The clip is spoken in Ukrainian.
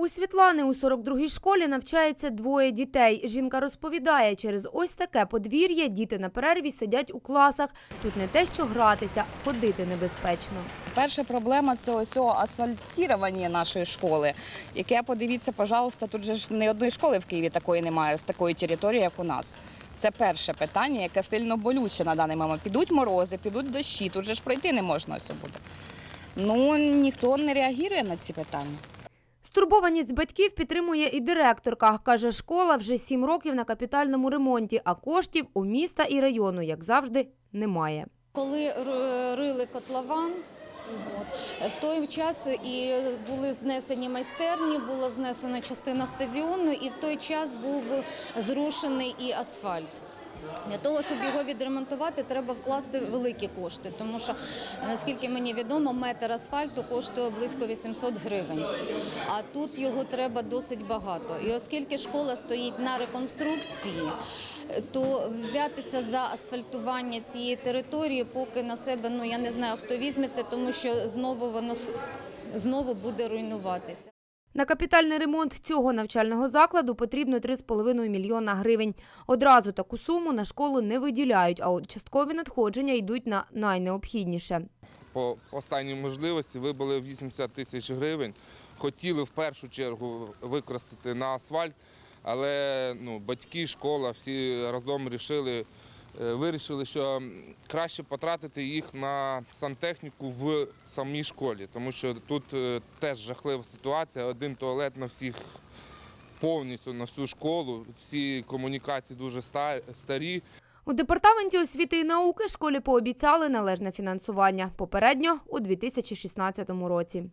У Світлани у 42-й школі навчається двоє дітей. Жінка розповідає, через ось таке подвір'я діти на перерві сидять у класах. Тут не те, що гратися, ходити небезпечно. Перша проблема це ось асфальтування нашої школи. Яке подивіться, пожалуйста, тут же ж ні одної школи в Києві такої немає з такої території, як у нас. Це перше питання, яке сильно болюче на даний момент. Підуть морози, підуть дощі, тут же ж пройти не можна все буде. Ну ніхто не реагує на ці питання. Стурбованість батьків підтримує і директорка. Каже, школа вже сім років на капітальному ремонті, а коштів у міста і району, як завжди, немає. Коли рили котлован, от, в той час і були знесені майстерні, була знесена частина стадіону, і в той час був зрушений і асфальт. Для того, щоб його відремонтувати, треба вкласти великі кошти, тому що, наскільки мені відомо, метр асфальту коштує близько 800 гривень, а тут його треба досить багато. І оскільки школа стоїть на реконструкції, то взятися за асфальтування цієї території, поки на себе, ну я не знаю, хто візьметься, тому що знову воно знову буде руйнуватися. На капітальний ремонт цього навчального закладу потрібно 3,5 мільйона гривень. Одразу таку суму на школу не виділяють, а от часткові надходження йдуть на найнеобхідніше. по останній можливості вибили 80 тисяч гривень. Хотіли в першу чергу використати на асфальт, але ну, батьки, школа всі разом вирішили, вирішили, що краще потратити їх на сантехніку в самій школі, тому що тут е, теж жахлива ситуація. Один туалет на всіх повністю на всю школу. Всі комунікації дуже старі. У департаменті освіти і науки школі пообіцяли належне фінансування попередньо у 2016 році.